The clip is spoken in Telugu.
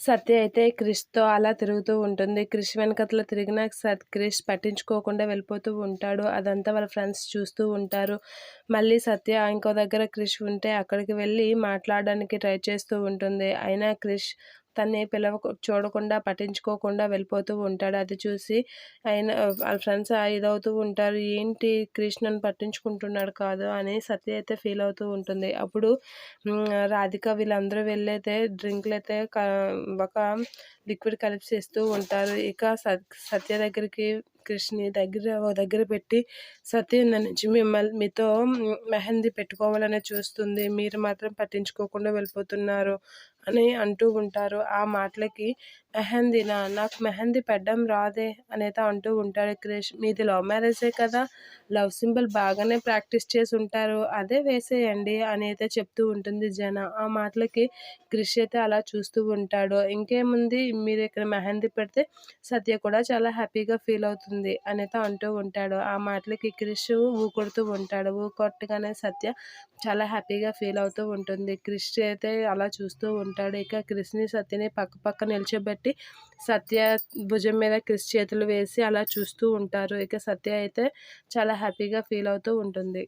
సత్య అయితే క్రిష్తో అలా తిరుగుతూ ఉంటుంది. క్రిష్ వెనకతల తిరిగిన సత్ క్రిష్ పట్టించుకోకుండా వెళ్ళిపోతూ ఉంటాడు. అదంతా వాళ్ళ ఫ్రెండ్స్ చూస్తూ ఉంటారు. మళ్ళీ సత్య ఇంకో దగ్గర క్రిష్ ఉంటే అక్కడికి వెళ్ళి మాట్లాడడానికి ట్రై చేస్తూ ఉంటుంది. అయినా క్రిష్ తన్ని పిలవ చూడకుండా పట్టించుకోకుండా వెళ్ళిపోతూ ఉంటాడు. అది చూసి ఆయన వాళ్ళ ఫ్రెండ్స్ ఇదవుతూ ఉంటారు. ఏంటి కృష్ణను పట్టించుకుంటున్నాడు కాదు? అని సత్య అయితే ఫీల్ అవుతూ ఉంటుంది. అప్పుడు రాధిక వీళ్ళందరూ వెళ్ళైతే డ్రింక్లు అయితే ఒక లిక్విడ్ కలిపి చేస్తూ ఉంటారు. ఇక సత్య దగ్గరికి కృష్ణని దగ్గర దగ్గర పెట్టి సత్య నుంచి మిమ్మల్ని మీతో మెహందీ పెట్టుకోవాలని చూస్తుంది. మీరు మాత్రం పట్టించుకోకుండా వెళ్ళిపోతున్నారు అని అంటూ ఉంటారు. ఆ మాటలకి మెహందీనా నాకు మెహందీ పెట్టడం రాదే అనేది అంటూ ఉంటాడు క్రిష్. మీది లవ్ మ్యారేజే కదా లవ్ సింబల్ బాగానే ప్రాక్టీస్ చేసి ఉంటారు. అదే వేసేయండి అని అయితే చెప్తూ ఉంటుంది జన. ఆ మాటలకి క్రిష్ అయితే అలా చూస్తూ ఉంటాడు. ఇంకేముంది? మీరు ఇక్కడ మెహందీ పెడితే సత్య కూడా చాలా హ్యాపీగా ఫీల్ అవుతుంది. అనేది అంటూ ఉంటాడు. ఆ మాటలకి క్రిష్ ఊకొడుతూ ఉంటాడు. ఊకొట్టగానే సత్య చాలా హ్యాపీగా ఫీల్ అవుతూ ఉంటుంది. క్రిష్ అయితే అలా చూస్తూ ఉంటాడు. ఇక క్రిష్ని సత్యని పక్క పక్క నిల్చోబెట్టి సత్య భుజం మీద క్రిష్ చేతులు వేసి అలా చూస్తూ ఉంటారు. ఇక సత్య అయితే చాలా హ్యాపీగా ఫీల్ అవుతూ ఉంటుంది.